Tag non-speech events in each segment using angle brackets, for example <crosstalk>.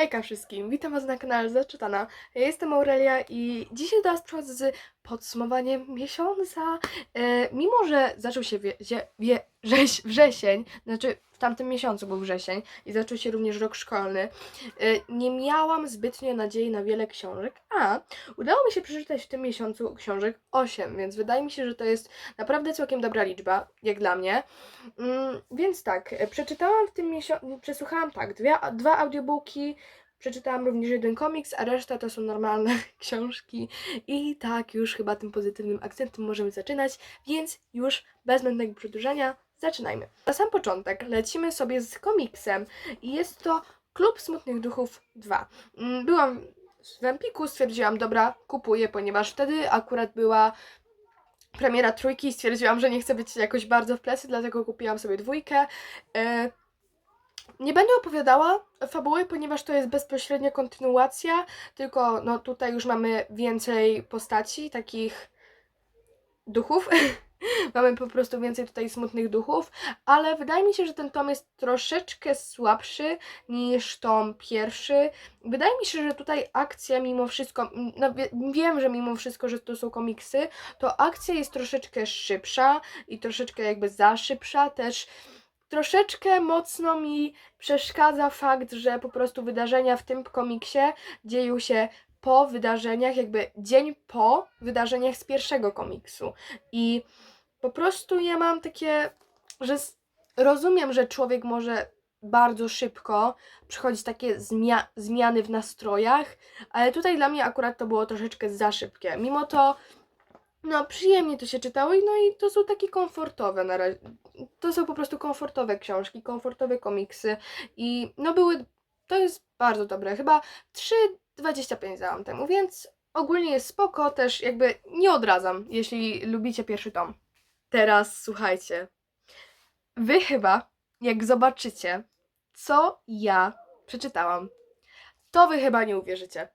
Hejka wszystkim, witam was na kanale Zaczytana. Ja jestem Aurelia i dzisiaj do was przychodzę z podsumowaniem miesiąca. E, mimo, że zaczął się wie, wie, wie, wrześ, wrzesień, znaczy w tamtym miesiącu był wrzesień i zaczął się również rok szkolny, e, nie miałam zbytnio nadziei na wiele książek, a udało mi się przeczytać w tym miesiącu książek 8, więc wydaje mi się, że to jest naprawdę całkiem dobra liczba, jak dla mnie. Mm, więc tak, przeczytałam w tym miesiącu, przesłuchałam tak, dwie, dwa audiobooki, przeczytałam również jeden komiks, a reszta to są normalne <laughs> książki. I tak już chyba tym pozytywnym akcentem możemy zaczynać, więc już bez zbędnego przedłużania zaczynajmy. Na sam początek lecimy sobie z komiksem i jest to Klub Smutnych Duchów 2. Mm, Byłam w Empiku, stwierdziłam, dobra, kupuję, ponieważ wtedy akurat była premiera trójki i stwierdziłam, że nie chcę być jakoś bardzo w plecy, dlatego kupiłam sobie dwójkę. E, nie będę opowiadała fabuły, ponieważ to jest bezpośrednia kontynuacja, tylko no tutaj już mamy więcej postaci, takich duchów. <laughs> <laughs> mamy po prostu więcej tutaj smutnych duchów, ale wydaje mi się, że ten tom jest troszeczkę słabszy niż tom pierwszy. Wydaje mi się, że tutaj akcja mimo wszystko, no wie, wiem, że mimo wszystko, że to są komiksy, to akcja jest troszeczkę szybsza i troszeczkę jakby za szybsza też. Troszeczkę mocno mi przeszkadza fakt, że po prostu wydarzenia w tym komiksie dzieją się po wydarzeniach, jakby dzień po wydarzeniach z pierwszego komiksu. I po prostu ja mam takie, że rozumiem, że człowiek może bardzo szybko przychodzić takie zmia- zmiany w nastrojach, ale tutaj dla mnie akurat to było troszeczkę za szybkie. Mimo to, no przyjemnie to się czytało i no i to są takie komfortowe na razie. To są po prostu komfortowe książki, komfortowe komiksy i no były, to jest bardzo dobre. Chyba 3,25 dałam temu, więc ogólnie jest spoko, też jakby nie odradzam, jeśli lubicie pierwszy tom. Teraz słuchajcie. Wy chyba, jak zobaczycie, co ja przeczytałam, to wy chyba nie uwierzycie.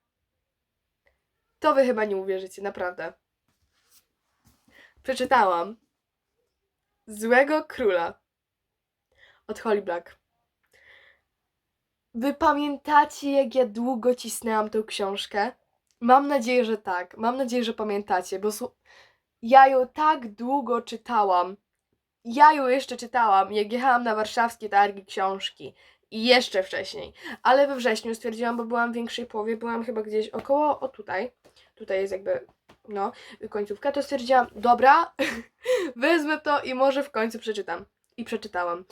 To wy chyba nie uwierzycie, naprawdę. Przeczytałam Złego Króla od Holly Black. Wy pamiętacie, jak ja długo cisnęłam tę książkę? Mam nadzieję, że tak. Mam nadzieję, że pamiętacie, bo ja ją tak długo czytałam. Ja ją jeszcze czytałam, jak jechałam na warszawskie targi książki. I jeszcze wcześniej. Ale we wrześniu stwierdziłam, bo byłam w większej połowie, byłam chyba gdzieś około, o tutaj. Tutaj jest jakby, no, końcówka. To stwierdziłam, dobra, <laughs> wezmę to i może w końcu przeczytam. I przeczytałam.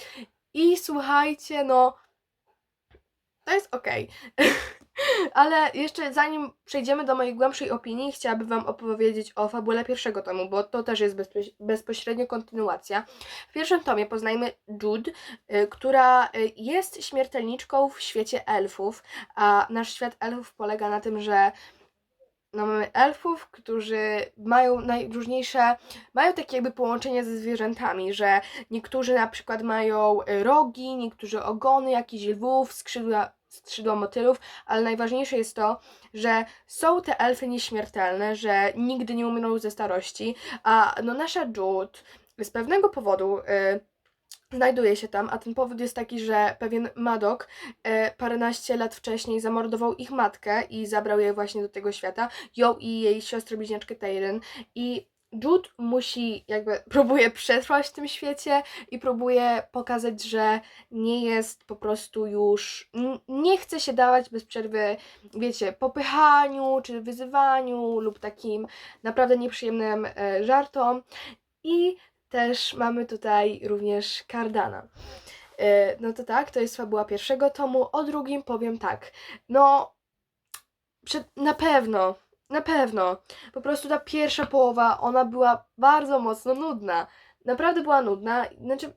I słuchajcie, no, to jest okej. <laughs> Ale jeszcze zanim przejdziemy do mojej głębszej opinii, chciałabym Wam opowiedzieć o fabule pierwszego tomu, bo to też jest bezpoś- bezpośrednio kontynuacja. W pierwszym tomie poznajmy Jude, y, która y, jest śmiertelniczką w świecie elfów, a nasz świat elfów polega na tym, że no mamy elfów, którzy mają najróżniejsze, mają takie jakby połączenia ze zwierzętami, że niektórzy na przykład mają y, rogi, niektórzy ogony jakichś lwów, skrzydła, skrzydła motylów, ale najważniejsze jest to, że są te elfy nieśmiertelne, że nigdy nie umrą ze starości, a no nasza Jude z pewnego powodu y, znajduje się tam, a ten powód jest taki, że pewien Madok e, paręnaście lat wcześniej zamordował ich matkę i zabrał je właśnie do tego świata, ją i jej siostrę bliźniaczkę Tayren i Jude musi, jakby <laughs> próbuje przetrwać w tym świecie i próbuje pokazać, że nie jest po prostu już, nie chce się dawać bez przerwy, wiecie, popychaniu czy wyzywaniu lub takim naprawdę nieprzyjemnym e, żartom. I też mamy tutaj również Cardana. E, No to tak, to jest fabuła pierwszego tomu. O drugim powiem tak. No, na pewno, na pewno. Po prostu ta pierwsza połowa, ona była bardzo mocno nudna. Naprawdę była nudna, znaczy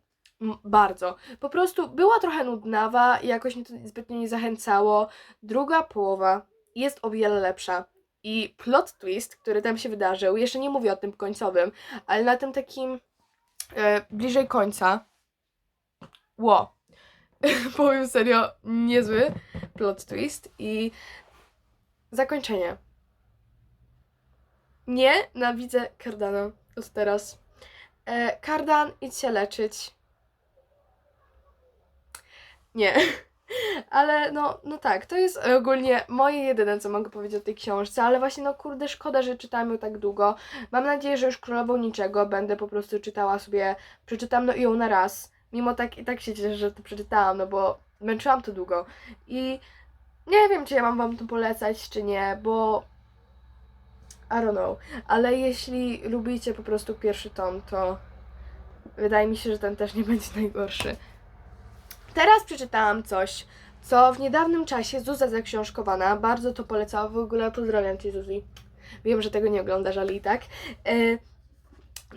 bardzo. Po prostu była trochę nudnawa i jakoś mnie to zbytnio nie zachęcało. Druga połowa jest o wiele lepsza. I plot twist, który tam się wydarzył, jeszcze nie mówię o tym końcowym, ale na tym takim e, bliżej końca. Ło. <laughs> Powiem serio, niezły plot twist i zakończenie. Nie nawidzę Cardana od teraz. E, Cardan, idź się leczyć. Nie. <laughs> Ale no, no tak, to jest ogólnie moje jedyne, co mogę powiedzieć o tej książce, ale właśnie no kurde, szkoda, że czytałam ją tak długo. Mam nadzieję, że już Królową Niczego będę po prostu czytała sobie, przeczytam no, ją na raz. Mimo tak i tak się cieszę, że to przeczytałam, no bo męczyłam to długo. I nie wiem, czy ja mam wam to polecać, czy nie, bo I don't know. Ale jeśli lubicie po prostu pierwszy tom, to wydaje mi się, że ten też nie będzie najgorszy. Teraz przeczytałam coś, co w niedawnym czasie Zuza zaksiążkowana, bardzo to polecała, w ogóle pozdrawiam Cię Zuzi. Wiem, że tego nie oglądasz, ale i tak. E,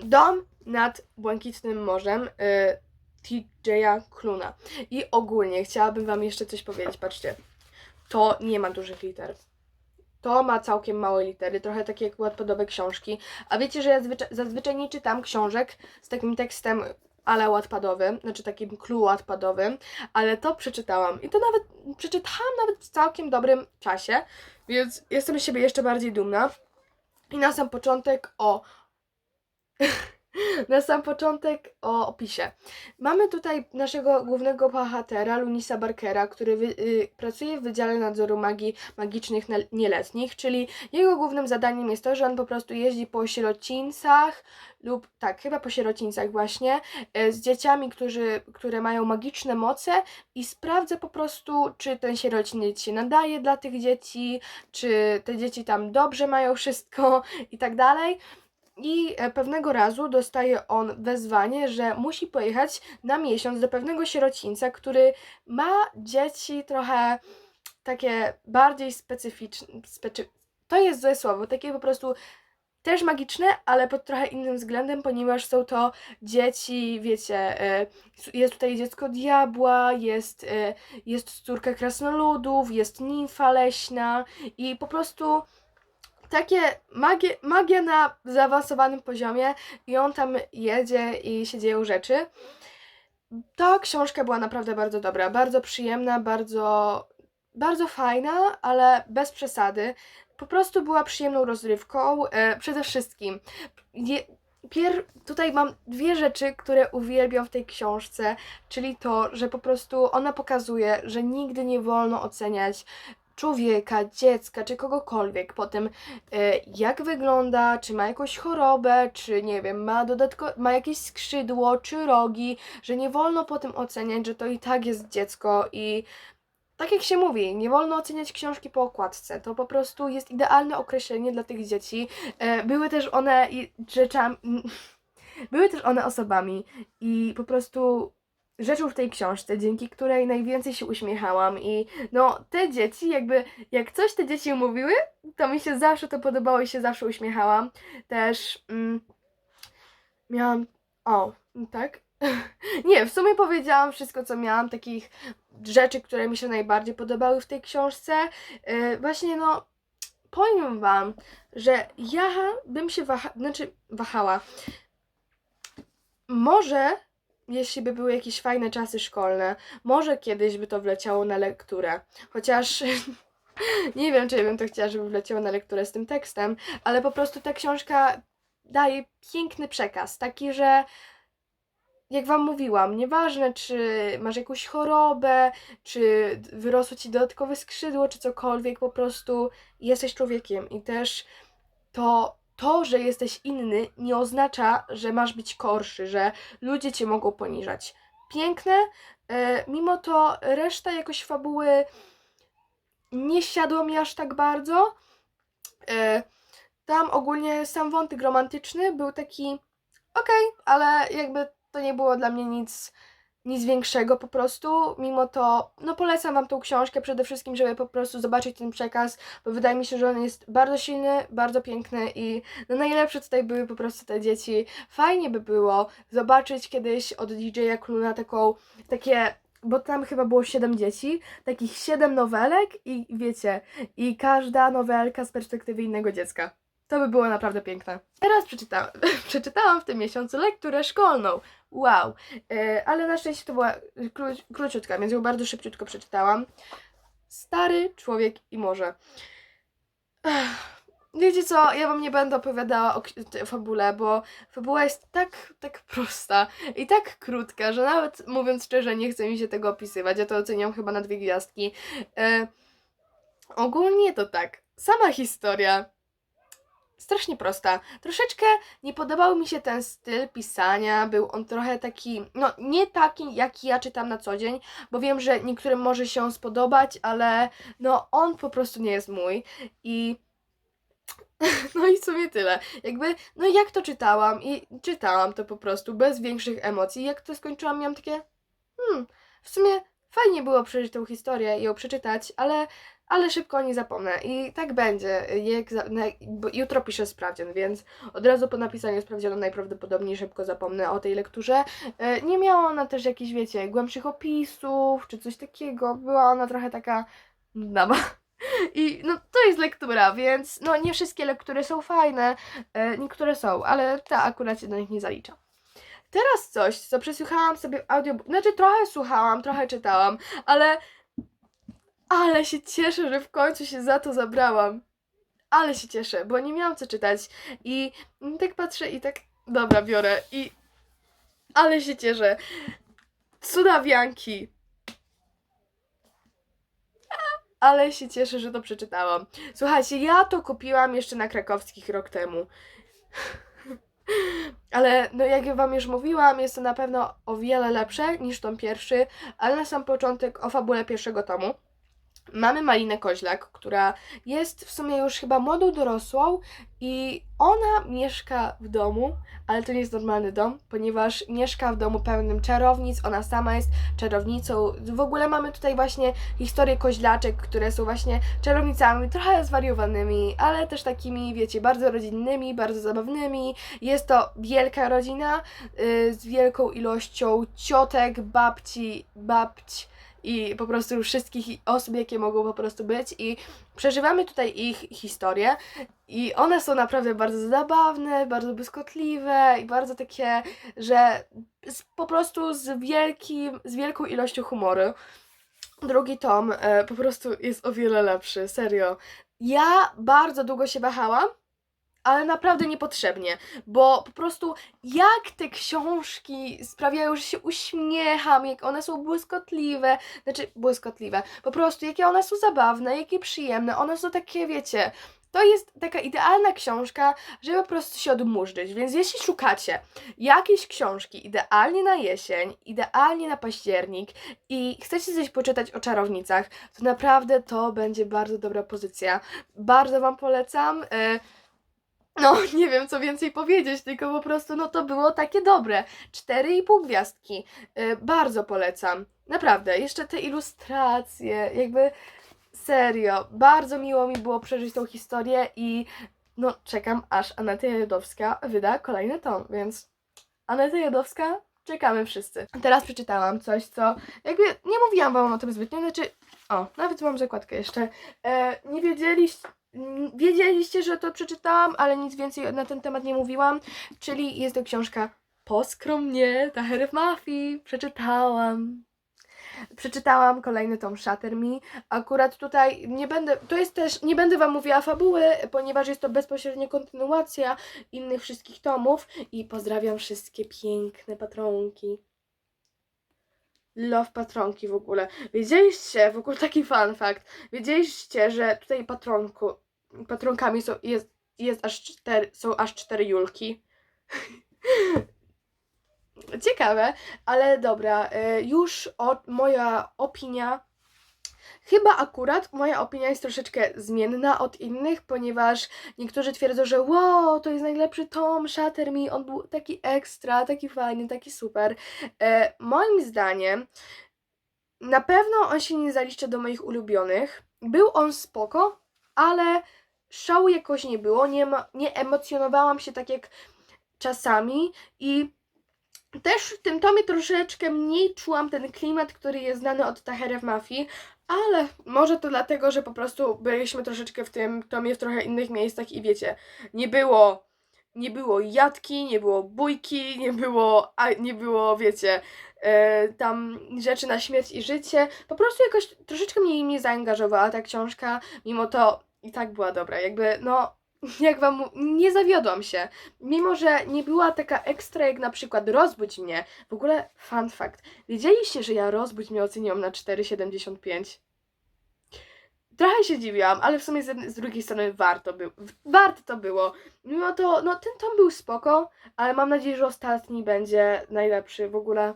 Dom nad Błękitnym Morzem e, TJ'a Kluna. I ogólnie chciałabym Wam jeszcze coś powiedzieć, patrzcie. To nie ma dużych liter. To ma całkiem małe litery, trochę takie jak łatwodowe książki. A wiecie, że ja zwycza- zazwyczaj nie czytam książek z takim tekstem ale łatpadowym, znaczy takim clue łatpadowym, ale to przeczytałam. I to nawet przeczytałam nawet w całkiem dobrym czasie, więc jestem z siebie jeszcze bardziej dumna. I na sam początek o. <laughs> na sam początek o opisie. Mamy tutaj naszego głównego bohatera, Lunisa Barkera, który wy, y, pracuje w Wydziale Nadzoru Magii Magicznych Nieletnich, czyli jego głównym zadaniem jest to, że on po prostu jeździ po sierocińcach lub tak, chyba po sierocińcach właśnie, e, z dzieciami, którzy, które mają magiczne moce i sprawdza po prostu, czy ten sierociniec się nadaje dla tych dzieci, czy te dzieci tam dobrze mają wszystko i tak dalej. I e, pewnego razu dostaje on wezwanie, że musi pojechać na miesiąc do pewnego sierocińca, który ma dzieci trochę takie bardziej specyficzne. Specy... To jest złe słowo, takie po prostu też magiczne, ale pod trochę innym względem, ponieważ są to dzieci, wiecie, e, jest tutaj dziecko diabła, jest, e, jest córka krasnoludów, jest nimfa leśna i po prostu takie magie, magia na zaawansowanym poziomie i on tam jedzie i się dzieją rzeczy. Ta książka była naprawdę bardzo dobra, bardzo przyjemna, bardzo, bardzo fajna, ale bez przesady. Po prostu była przyjemną rozrywką. E, przede wszystkim, je, pier, tutaj mam dwie rzeczy, które uwielbiam w tej książce, czyli to, że po prostu ona pokazuje, że nigdy nie wolno oceniać człowieka, dziecka czy kogokolwiek po tym, e, jak wygląda, czy ma jakąś chorobę, czy nie wiem, ma dodatko, ma jakieś skrzydło, czy rogi, że nie wolno po tym oceniać, że to i tak jest dziecko i tak jak się mówi, nie wolno oceniać książki po okładce. To po prostu jest idealne określenie dla tych dzieci. E, Były też one rzeczami. <laughs> Były też one osobami i po prostu rzeczą w tej książce, dzięki której najwięcej się uśmiechałam i no te dzieci, jakby jak coś te dzieci mówiły, to mi się zawsze to podobało i się zawsze uśmiechałam. Też mm, miałam, o, tak? <laughs> Nie, w sumie powiedziałam wszystko, co miałam, takich rzeczy, które mi się najbardziej podobały w tej książce. Yy, właśnie no, powiem wam, że ja bym się waha, znaczy wahała. Może jeśli by były jakieś fajne czasy szkolne, może kiedyś by to wleciało na lekturę. Chociaż <laughs> nie wiem, czy ja bym to chciała, żeby wleciało na lekturę z tym tekstem, ale po prostu ta książka daje piękny przekaz, taki, że jak wam mówiłam, nieważne czy masz jakąś chorobę, czy wyrosło ci dodatkowe skrzydło, czy cokolwiek, po prostu jesteś człowiekiem i też to to, że jesteś inny, nie oznacza, że masz być gorszy, że ludzie cię mogą poniżać. Piękne, e, mimo to reszta jakoś fabuły nie siadło mi aż tak bardzo. E, tam ogólnie sam wątek romantyczny był taki okej, ale jakby to nie było dla mnie nic, nic większego po prostu. Mimo to, no polecam Wam tą książkę przede wszystkim, żeby po prostu zobaczyć ten przekaz, bo wydaje mi się, że on jest bardzo silny, bardzo piękny i no najlepsze tutaj były po prostu te dzieci. Fajnie by było zobaczyć kiedyś od DJ-a Kluna taką, takie bo tam chyba było 7 dzieci, takich 7 nowelek i wiecie, i każda nowelka z perspektywy innego dziecka. To by było naprawdę piękne. Teraz przeczytałam, <laughs> przeczytałam w tym miesiącu lekturę szkolną. Wow. E, ale na szczęście to była kró, króciutka, więc ją bardzo szybciutko przeczytałam. Stary człowiek i morze. Ech, wiecie co, ja wam nie będę opowiadała o fabule, bo fabuła jest tak, tak prosta i tak krótka, że nawet mówiąc szczerze, nie chce mi się tego opisywać. Ja to oceniam chyba na dwie gwiazdki. E, ogólnie to tak, sama historia strasznie prosta. Troszeczkę nie podobał mi się ten styl pisania, był on trochę taki, no nie taki, jaki ja czytam na co dzień, bo wiem, że niektórym może się spodobać, ale no on po prostu nie jest mój i <laughs> no i w sumie tyle. Jakby, no jak to czytałam i czytałam to po prostu bez większych emocji. Jak to skończyłam, miałam takie, hmm, w sumie fajnie było przeżyć tą historię i ją przeczytać, ale, ale szybko o niej zapomnę. I tak będzie. Jak za, na, jutro piszę sprawdzian, więc od razu po napisaniu sprawdzianu najprawdopodobniej szybko zapomnę o tej lekturze. E, Nie miała ona też jakichś, wiecie, głębszych opisów czy coś takiego. Była ona trochę taka nudna. <laughs> I no to jest lektura, więc no nie wszystkie lektury są fajne, e, niektóre są, ale ta akurat się do nich nie zalicza. Teraz coś, co przesłuchałam sobie w audiobook, znaczy trochę słuchałam, trochę czytałam, ale ale się cieszę, że w końcu się za to zabrałam. Ale się cieszę, bo nie miałam co czytać i tak patrzę i tak, dobra, biorę i ale się cieszę. Cudawianki. ale się cieszę, że to przeczytałam. Słuchajcie, ja to kupiłam jeszcze na krakowskich rok temu. Ale no jak wam już mówiłam, jest to na pewno o wiele lepsze niż tom pierwszy, ale na sam początek o fabule pierwszego tomu. Mamy Malinę Koźlak, która jest w sumie już chyba młodą dorosłą i ona mieszka w domu, ale to nie jest normalny dom, ponieważ mieszka w domu pełnym czarownic, ona sama jest czarownicą. W ogóle mamy tutaj właśnie historię koźlaczek, które są właśnie czarownicami, trochę zwariowanymi, ale też takimi, wiecie, bardzo rodzinnymi, bardzo zabawnymi. Jest to wielka rodzina y, z wielką ilością ciotek, babci, babć i po prostu wszystkich osób, jakie mogą po prostu być i przeżywamy tutaj ich historię i one są naprawdę bardzo zabawne, bardzo błyskotliwe i bardzo takie, że z, po prostu z wielkim, z wielką ilością humoru. Drugi tom e, po prostu jest o wiele lepszy, serio. Ja bardzo długo się wahałam, ale naprawdę niepotrzebnie, bo po prostu jak te książki sprawiają, że się uśmiecham, jak one są błyskotliwe, znaczy błyskotliwe, po prostu jakie one są zabawne, jakie przyjemne, one są takie, wiecie, to jest taka idealna książka, żeby po prostu się odmurzyć, więc jeśli szukacie jakiejś książki idealnie na jesień, idealnie na październik i chcecie coś poczytać o czarownicach, to naprawdę to będzie bardzo dobra pozycja. Bardzo Wam polecam. e, no, <laughs> nie wiem co więcej powiedzieć, tylko po prostu no to było takie dobre. 4,5 gwiazdki. Y, bardzo polecam. Naprawdę, jeszcze te ilustracje, jakby serio, bardzo miło mi było przeżyć tą historię i no czekam aż Aneta Jadowska wyda kolejny tom, więc Aneta Jadowska, czekamy wszyscy. Teraz przeczytałam coś, co jakby nie mówiłam wam o tym zbytnio, znaczy o, nawet mam zakładkę jeszcze. E, nie wiedzieliście, Wiedzieliście, że to przeczytałam, ale nic więcej na ten temat nie mówiłam, czyli jest to książka Poskromnie, Taher Mafii. Przeczytałam. Przeczytałam kolejny tom Shatter Me. Akurat tutaj nie będę, to jest też, nie będę Wam mówiła fabuły, ponieważ jest to bezpośrednia kontynuacja innych wszystkich tomów i pozdrawiam wszystkie piękne patronki. Love patronki w ogóle. Wiedzieliście, w ogóle taki fun fact, wiedzieliście, że tutaj patronku, patronkami są, jest, jest aż cztery, są aż cztery Julki. <laughs> Ciekawe, ale dobra, y, już moja opinia, chyba akurat moja opinia jest troszeczkę zmienna od innych, ponieważ niektórzy twierdzą, że wow, to jest najlepszy tom Shatter Me, on był taki ekstra, taki fajny, taki super. E, moim zdaniem, na pewno on się nie zaliczy do moich ulubionych. Był on spoko, ale szału jakoś nie było, nie, nie emocjonowałam się tak jak czasami i też w tym tomie troszeczkę mniej czułam ten klimat, który jest znany od Tahera w Mafii, ale może to dlatego, że po prostu byliśmy troszeczkę w tym tomie w trochę innych miejscach i wiecie, nie było nie było jadki, nie było bójki, nie było, a, nie było, wiecie, e, tam rzeczy na śmierć i życie. Po prostu jakoś troszeczkę mnie mnie zaangażowała ta książka, mimo to i tak była dobra. Jakby, no, <laughs> jak wam nie zawiodłam się. Mimo, że nie była taka ekstra jak na przykład Rozbudź mnie. W ogóle fun fact. Wiedzieliście, że ja Rozbudź mnie oceniłam na 4,75? Trochę się dziwiłam, ale w sumie z, z drugiej strony warto było. Warto to było. Mimo to, no ten tom był spoko, ale mam nadzieję, że ostatni będzie najlepszy w ogóle.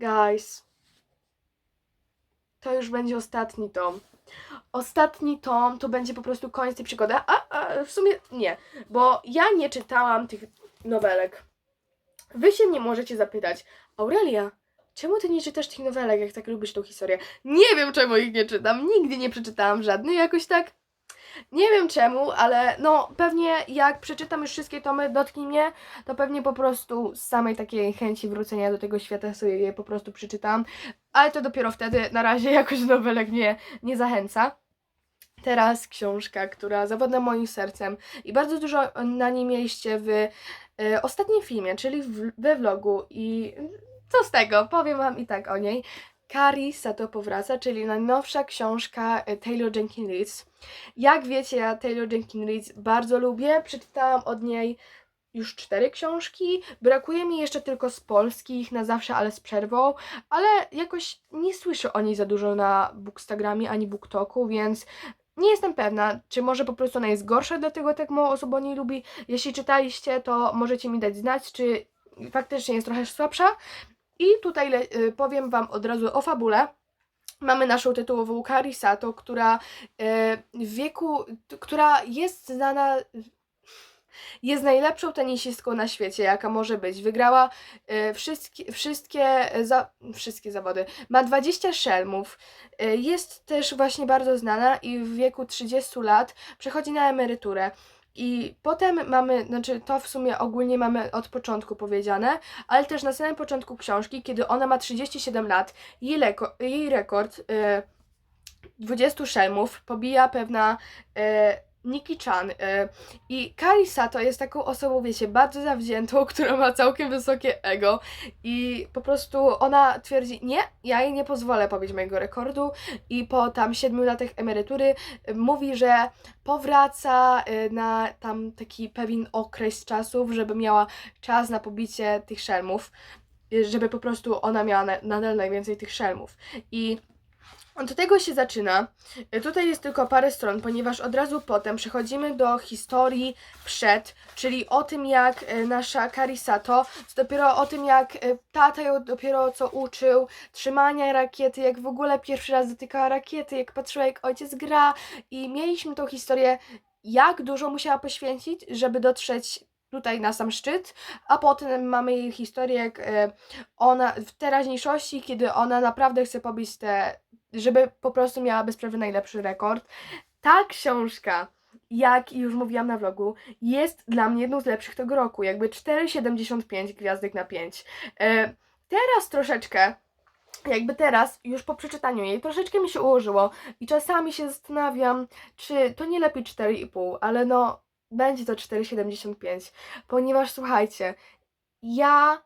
Guys. To już będzie ostatni tom. Ostatni tom to będzie po prostu koniec tej przygody. A, a w sumie nie, bo ja nie czytałam tych nowelek. Wy się mnie możecie zapytać, Aurelia, czemu ty nie czytasz tych nowelek, jak tak lubisz tą historię? Nie wiem, czemu ich nie czytam. Nigdy nie przeczytałam żadnej jakoś tak. Nie wiem czemu, ale no pewnie jak przeczytam już wszystkie tomy Dotknij mnie, to pewnie po prostu z samej takiej chęci wrócenia do tego świata sobie je po prostu przeczytam. Ale to dopiero wtedy, na razie jakoś nowelek mnie nie zachęca. Teraz książka, która zawodna moim sercem i bardzo dużo na niej mieliście w e, ostatnim filmie, czyli w, we vlogu i co z tego, powiem wam i tak o niej. Kari Sato powraca, czyli najnowsza książka e, Taylor Jenkins Reid. Jak wiecie, ja Taylor Jenkins Reid bardzo lubię. Przeczytałam od niej już cztery książki. Brakuje mi jeszcze tylko z polskich na zawsze, ale z przerwą. Ale jakoś nie słyszę o niej za dużo na Bookstagramie ani BookToku, więc nie jestem pewna, czy może po prostu ona jest gorsza, dlatego tak mało osób o niej lubi. Jeśli czytaliście, to możecie mi dać znać, czy faktycznie jest trochę słabsza. I tutaj y, powiem Wam od razu o fabule. Mamy naszą tytułową Kari Sato, która y, w wieku, która jest znana, jest najlepszą tenisistką na świecie, jaka może być. Wygrała y, wszystkie, wszystkie, za, wszystkie zawody. Ma 20 szelmów. Jest też właśnie bardzo znana i w wieku 30 lat przechodzi na emeryturę. I potem mamy, znaczy to w sumie ogólnie mamy od początku powiedziane, ale też na samym początku książki, kiedy ona ma 37 lat, jej, leko, jej rekord y, 20 szelmów pobija pewna y, Nikki Chan. Y, I Kari Sato jest taką osobą, wiecie, bardzo zawziętą, <laughs> która ma całkiem wysokie ego i po prostu ona twierdzi, nie, ja jej nie pozwolę pobić mojego rekordu i po tam 7 latach emerytury y, mówi, że powraca y, na tam taki pewien okres czasów, żeby miała czas na pobicie tych szelmów, żeby po prostu ona miała na, nadal najwięcej tych szelmów. I od tego się zaczyna. Y, Tutaj jest tylko parę stron, ponieważ od razu potem przechodzimy do historii przed, czyli o tym, jak y, nasza Karisato, dopiero o tym, jak y, tata ją dopiero co uczył trzymania rakiety, jak w ogóle pierwszy raz dotykała rakiety, jak patrzyła, jak ojciec gra. I mieliśmy tą historię, jak dużo musiała poświęcić, żeby dotrzeć tutaj na sam szczyt, a potem mamy jej historię, jak e, ona w teraźniejszości, kiedy ona naprawdę chce pobić te, żeby po prostu miała bezprawie najlepszy rekord. Ta książka, jak już mówiłam na vlogu, jest dla mnie jedną z lepszych tego roku, jakby 4,75 gwiazdek na 5. E, teraz troszeczkę jakby teraz, już po przeczytaniu jej, troszeczkę mi się ułożyło i czasami się zastanawiam, czy to nie lepiej 4,5, ale no, będzie to 4,75, ponieważ słuchajcie, ja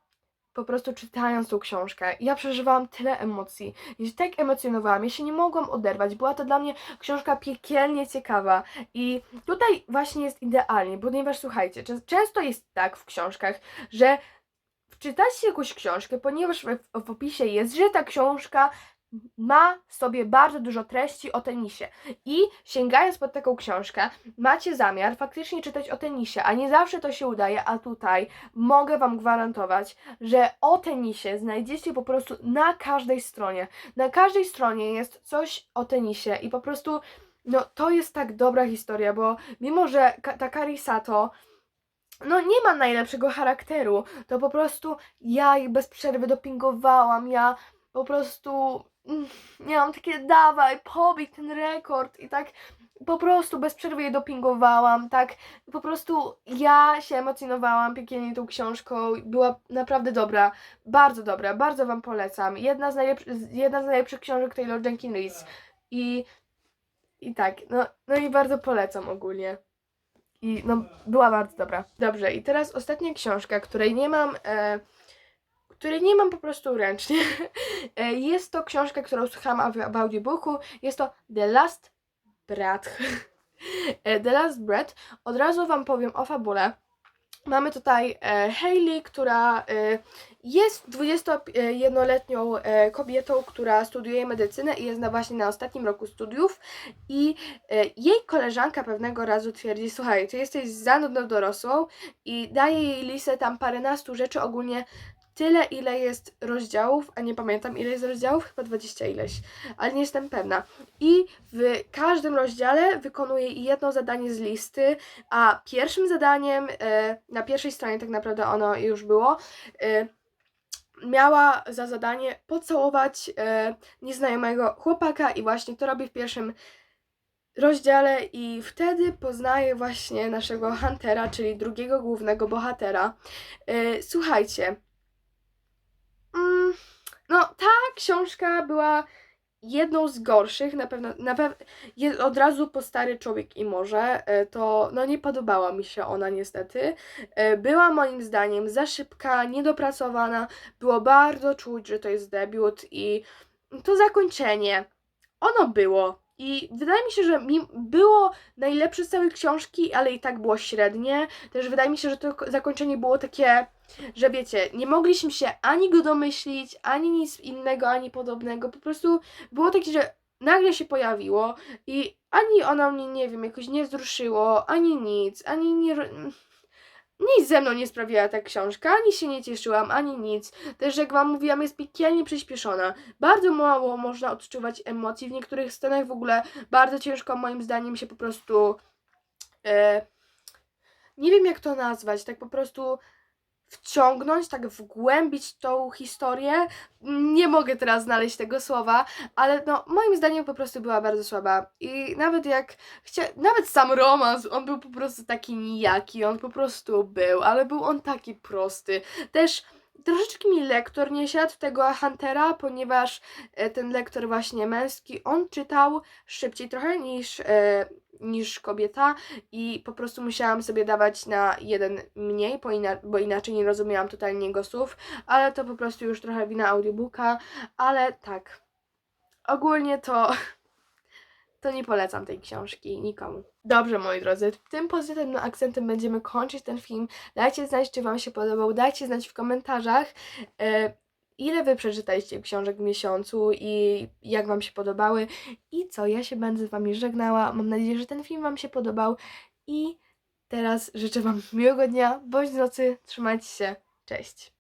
po prostu czytając tą książkę, ja przeżywałam tyle emocji, ja się tak emocjonowałam, ja się nie mogłam oderwać, była to dla mnie książka piekielnie ciekawa. I tutaj właśnie jest idealnie, ponieważ słuchajcie, czę- często jest tak w książkach, że wczytacie jakąś książkę, ponieważ w, w opisie jest, że ta książka ma w sobie bardzo dużo treści o tenisie. I sięgając pod taką książkę, macie zamiar faktycznie czytać o tenisie, a nie zawsze to się udaje, a tutaj mogę Wam gwarantować, że o tenisie znajdziecie po prostu na każdej stronie. Na każdej stronie jest coś o tenisie i po prostu no to jest tak dobra historia, bo mimo, że Ka- Takari Sato no nie ma najlepszego charakteru, to po prostu ja jej bez przerwy dopingowałam, ja po prostu mm, miałam takie dawaj, pobij ten rekord. I tak po prostu bez przerwy jej dopingowałam, tak? Po prostu ja się emocjonowałam piekielnie tą książką, była naprawdę dobra, bardzo dobra, bardzo Wam polecam, jedna z, najlepszych, jedna z najlepszych książek Taylor Jenkins. I, i tak, no, no i bardzo polecam ogólnie. I no, była bardzo dobra. Dobrze, i teraz ostatnia książka, której nie mam, e, której nie mam po prostu ręcznie. <laughs> E, jest to książka, którą słuchałam w, w audiobooku. Jest to The Last Brat. <laughs> E, The Last Breath. Od razu Wam powiem o fabule. Mamy tutaj e, Hayley, która jest 21-letnią e, kobietą, która studiuje medycynę i jest na właśnie na ostatnim roku studiów i jej koleżanka pewnego razu twierdzi, słuchaj, ty jesteś za nudną dorosłą i daje jej listę tam paręnastu rzeczy, ogólnie tyle, ile jest rozdziałów, a nie pamiętam ile jest rozdziałów, chyba 20 ileś, ale nie jestem pewna. I w każdym rozdziale wykonuje jedno zadanie z listy, a pierwszym zadaniem, e, na pierwszej stronie tak naprawdę ono już było, e, miała za zadanie pocałować e, nieznajomego chłopaka i właśnie to robi w pierwszym rozdziale i wtedy poznaje właśnie naszego Huntera, czyli drugiego głównego bohatera. Słuchajcie, no ta książka była jedną z gorszych, na pewno, na od razu po Stary Człowiek i Morze, e, to no nie podobała mi się ona niestety. E, Była moim zdaniem za szybka, niedopracowana, było bardzo czuć, że to jest debiut i to zakończenie, ono było. I wydaje mi się, że mi było najlepsze z całej książki, ale i tak było średnie. Też wydaje mi się, że to ko- zakończenie było takie, że wiecie, nie mogliśmy się ani go domyślić, ani nic innego, ani podobnego. Po prostu było takie, że nagle się pojawiło i ani ona mnie, nie wiem, jakoś nie wzruszyło, ani nic, ani nie. Nic ze mną nie sprawiła ta książka, ani się nie cieszyłam, ani nic. Też, jak Wam mówiłam, jest piekielnie przyspieszona. Bardzo mało można odczuwać emocji. W niektórych scenach w ogóle bardzo ciężko, moim zdaniem, się po prostu. E, nie wiem, jak to nazwać, tak po prostu wciągnąć, tak wgłębić tą historię. Nie mogę teraz znaleźć tego słowa, ale no, moim zdaniem po prostu była bardzo słaba. I nawet jak chcia... nawet sam romans, on był po prostu taki nijaki, on po prostu był, ale był on taki prosty. Też troszeczkę mi lektor nie siadł tego Huntera, ponieważ e, ten lektor właśnie męski, on czytał szybciej trochę niż, e, niż kobieta i po prostu musiałam sobie dawać na jeden mniej, bo, ina- bo inaczej nie rozumiałam totalnie jego słów, ale to po prostu już trochę wina audiobooka, ale tak, ogólnie to <laughs> to nie polecam tej książki nikomu. Dobrze, moi drodzy, tym pozytywnym akcentem będziemy kończyć ten film. Dajcie znać, czy Wam się podobał, dajcie znać w komentarzach, e, ile Wy przeczytaliście książek w miesiącu i jak Wam się podobały. I co, ja się będę z Wami żegnała. Mam nadzieję, że ten film Wam się podobał i teraz życzę Wam miłego dnia, bądź nocy, trzymajcie się, cześć.